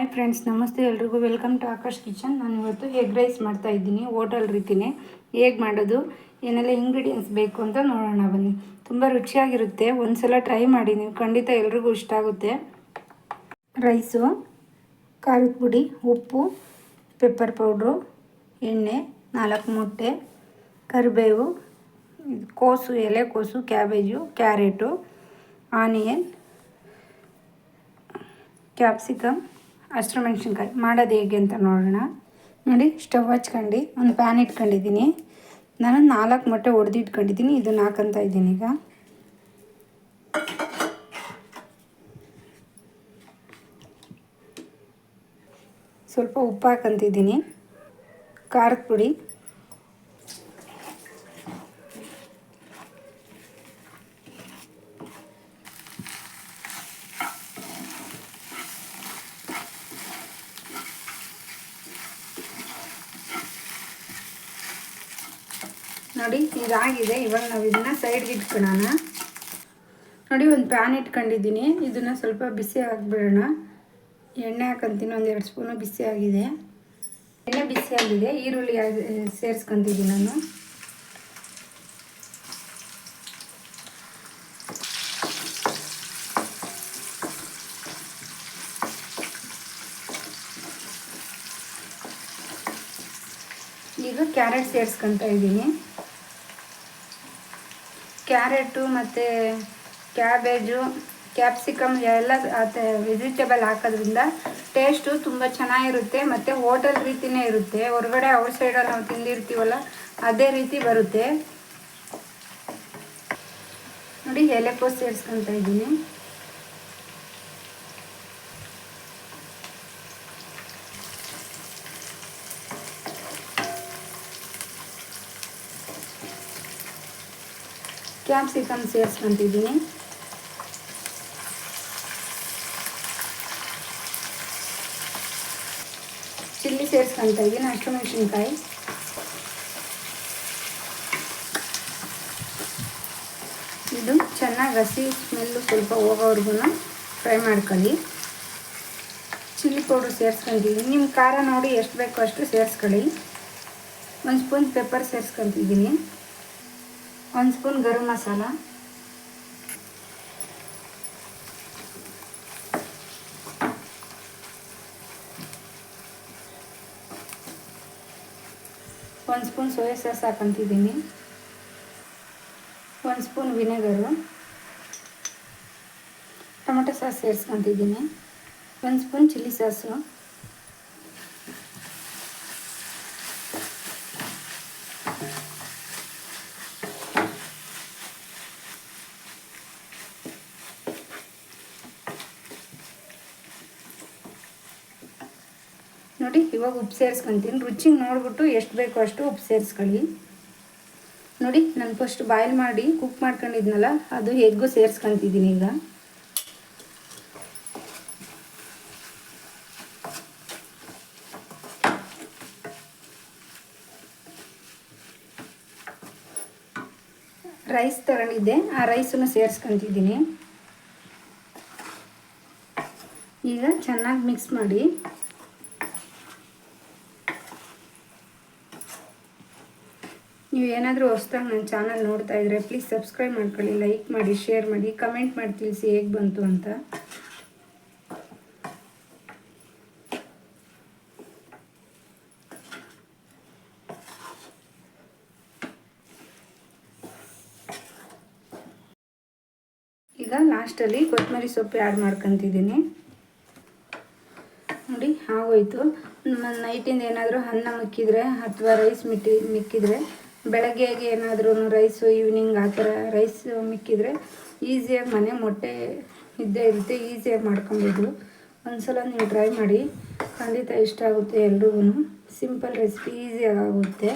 Hi friends, ನಮಸ್ತೆ. ಎಲ್ರಿಗೂ welcome to Akash kitchen. ನಾನು ಇವತ್ತು ಎಗ್ ರೈಸ್ ಮಾಡ್ತಾ ಇದ್ದೀನಿ, ಹೋಟೆಲ್ ರೀತಿನೇ. ಹೇಗೆ ಮಾಡೋದು, ಏನೆಲ್ಲ ಇಂಗ್ರೀಡಿಯೆಂಟ್ಸ್ ಬೇಕು ಅಂತ ನೋಡೋಣ ಬನ್ನಿ. ತುಂಬ ರುಚಿಯಾಗಿರುತ್ತೆ. ಒಂದ್ಸಲ ಟ್ರೈ ಮಾಡಿ, ನೀವು ಖಂಡಿತ ಎಲ್ರಿಗೂ ಇಷ್ಟ ಆಗುತ್ತೆ. ರೈಸು ಖಾರದ ಪುಡಿ, ಉಪ್ಪು ಪೆಪ್ಪರ್ ಪೌಡ್ರು ಎಣ್ಣೆ, ನಾಲ್ಕು ಮೊಟ್ಟೆ, ಕರಿಬೇವು ಕೋಸು ಎಲೆಕೋಸು ಕ್ಯಾಬೇಜು ಕ್ಯಾರೆಟು ಆನಿಯನ್ ಕ್ಯಾಪ್ಸಿಕಮ್ ಹಸಿರು ಮೆಣಸಿನ್ಕಾಯಿ ಮಾಡೋದು ಹೇಗೆ ಅಂತ ನೋಡೋಣ. ನೋಡಿ, ಸ್ಟವ್ ಹಚ್ಕೊಂಡು, ಒಂದು ಪ್ಯಾನ್ ಇಟ್ಕೊಂಡಿದ್ದೀನಿ. ನಾನು ನಾಲ್ಕು ಮೊಟ್ಟೆ ಒಡೆದು ಇಟ್ಕೊಂಡಿದ್ದೀನಿ ಇದನ್ನು ಹಾಕಂತ ಇದ್ದೀನಿ ಈಗ. ಸ್ವಲ್ಪ ಉಪ್ಪು ಹಾಕಂತಿದ್ದೀನಿ ಖಾರದ ಪುಡಿ. ನೋಡಿ, ಇದಾಗಿದೆ. ಇವಾಗ ನಾವು ಇದನ್ನ ಸೈಡ್ಗೆ ಇಟ್ಕೊಳ್ಳೋಣ ನೋಡಿ, ಒಂದು ಪ್ಯಾನ್ ಇಟ್ಕೊಂಡಿದ್ದೀನಿ. ಇದನ್ನು ಸ್ವಲ್ಪ ಬಿಸಿ ಹಾಕ್ಬಿಡೋಣ ಎಣ್ಣೆ ಹಾಕಂತೀನಿ. ಒಂದು ಎರಡು ಸ್ಪೂನು ಬಿಸಿ ಆಗಿದೆ. ಎಣ್ಣೆ ಬಿಸಿ ಆಗಿದೆ. ಈರುಳ್ಳಿ ಸೇರಿಸ್ಕೊತಿದ್ದೀನಿ ನಾನು. ಈಗ ಕ್ಯಾರೆಟ್ ಸೇರಿಸ್ಕೊತಾ ಇದ್ದೀನಿ. ಕ್ಯಾರೆಟು ಮತ್ತು ಕ್ಯಾಬೇಜು, ಕ್ಯಾಪ್ಸಿಕಮ್ ಎಲ್ಲ ವೆಜಿಟೇಬಲ್ ಹಾಕೋದ್ರಿಂದ ಟೇಸ್ಟು ತುಂಬ ಚೆನ್ನಾಗಿರುತ್ತೆ. ಮತ್ತು ಹೋಟೆಲ್ ರೀತಿಯೇ ಇರುತ್ತೆ. ಹೊರಗಡೆ ಔಟ್ ಸೈಡಲ್ಲಿ ನಾವು ತಿಂದಿರ್ತೀವಲ್ಲ, ಅದೇ ರೀತಿ ಬರುತ್ತೆ. ನೋಡಿ ಎಲೆಕೋಸು ಸೇರಿಸ್ಕೊತಾ ಇದ್ದೀನಿ. ಕ್ಯಾಪ್ಸಿಕಮ್ ಸೇರಿಸ್ಕೊತಿದ್ದೀನಿ ಚಿಲ್ಲಿ ಸೇರಿಸ್ಕೊತಾ ಇದ್ದೀನಿ ಹಸಿರು ಮೆಣಸಿನ್ಕಾಯಿ ಇದು ಚೆನ್ನಾಗಿ ಹಸಿ ಸ್ಮೆಲ್ಲು ಸ್ವಲ್ಪ ಹೋಗೋವರೆಗೂ ಫ್ರೈ ಮಾಡ್ಕೊಳ್ಳಿ. ಚಿಲ್ಲಿ ಪೌಡ್ರ್ ಸೇರಿಸ್ಕೊತಿದ್ದೀನಿ ನಿಮ್ಮ ಖಾರ ನೋಡಿ ಎಷ್ಟು ಬೇಕೋ ಅಷ್ಟು ಸೇರಿಸ್ಕೊಳ್ಳಿ ಒಂದು ಸ್ಪೂನ್ ಪೆಪ್ಪರ್ ಸೇರಿಸ್ಕೊತಿದ್ದೀನಿ ಒಂದು ಸ್ಪೂನ್ ಗರಂ ಮಸಾಲ. ಒಂದು ಸ್ಪೂನ್ ಸೋಯಾ ಸಾಸ್ ಹಾಕೊಂತಿದ್ದೀನಿ. ಒಂದು ಸ್ಪೂನ್ ವಿನೆಗರು. ಟೊಮೆಟೊ ಸಾಸ್ ಸೇರಿಸ್ಕೊತಿದ್ದೀನಿ. ಒಂದು ಸ್ಪೂನ್ ಚಿಲ್ಲಿ ಸಾಸು. ನೋಡಿ, ಇವಾಗ ಉಪ್ಪು ಸೇರಿಸ್ಕೊತೀನಿ. ರುಚಿಗೆ ನೋಡಿಬಿಟ್ಟು ಎಷ್ಟು ಬೇಕೋ ಅಷ್ಟು ಉಪ್ಪು ಸೇರಿಸ್ಕೊಳ್ಳಿ. ನೋಡಿ, ನಾನು ಫಸ್ಟ್ ಬಾಯ್ಲ್ ಮಾಡಿ ಕುಕ್ ಮಾಡ್ಕೊಂಡಿದ್ನಲ್ಲ, ಅದು ಎಗ್ಗು ಸೇರಿಸ್ಕೊತಿದ್ದೀನಿ ಈಗ. ರೈಸ್ ತಗೊಂಡಿದ್ದೆ. ಆ ರೈಸನ್ನು ಸೇರಿಸ್ಕೊತಿದ್ದೀನಿ. ಈಗ ಚೆನ್ನಾಗಿ ಮಿಕ್ಸ್ ಮಾಡಿ. ನೀವು ಏನಾದರೂ ಹೊಸ್ದಾಗಿ ನನ್ನ ಚಾನಲ್ ನೋಡ್ತಾ ಇದ್ದರೆ ಪ್ಲೀಸ್ ಸಬ್ಸ್ಕ್ರೈಬ್ ಮಾಡ್ಕೊಳ್ಳಿ ಲೈಕ್ ಮಾಡಿ ಶೇರ್ ಮಾಡಿ ಕಮೆಂಟ್ ಮಾಡಿ ತಿಳಿಸಿ ಹೇಗೆ ಬಂತು ಅಂತ. ಈಗ ಲಾಸ್ಟಲ್ಲಿ ಕೊತ್ತಂಬರಿ ಸೊಪ್ಪು ಆ್ಯಡ್ ಮಾಡ್ಕೊತಿದ್ದೀನಿ. ನೋಡಿ, ಆಗೋಯ್ತು. ನೈಟಿಂದ ಏನಾದರೂ ಅನ್ನ ಮಿಕ್ಕಿದ್ರೆ ಅಥವಾ ರೈಸ್ ಮಿಟ್ಟಿ ಮಿಕ್ಕಿದ್ರೆ ಬೆಳಗ್ಗೆಗೆ ಏನಾದ್ರೂ ರೈಸು ಈವ್ನಿಂಗ್ ಆ ಥರ ರೈಸ್ ಮಿಕ್ಕಿದ್ರೆ ಈಸಿಯಾಗಿ ಮನೆ ಮೊಟ್ಟೆ ಇದ್ದೇ ಇರುತ್ತೆ ಈಸಿಯಾಗಿ ಮಾಡ್ಕೊಬೋದು. ಒಂದ್ಸಲ ನೀವು ಟ್ರೈ ಮಾಡಿ ಖಂಡಿತ ಇಷ್ಟ ಆಗುತ್ತೆ ಎಲ್ರಿಗೂ ಸಿಂಪಲ್ ರೆಸಿಪಿ ಈಸಿಯಾಗಿ ಆಗುತ್ತೆ.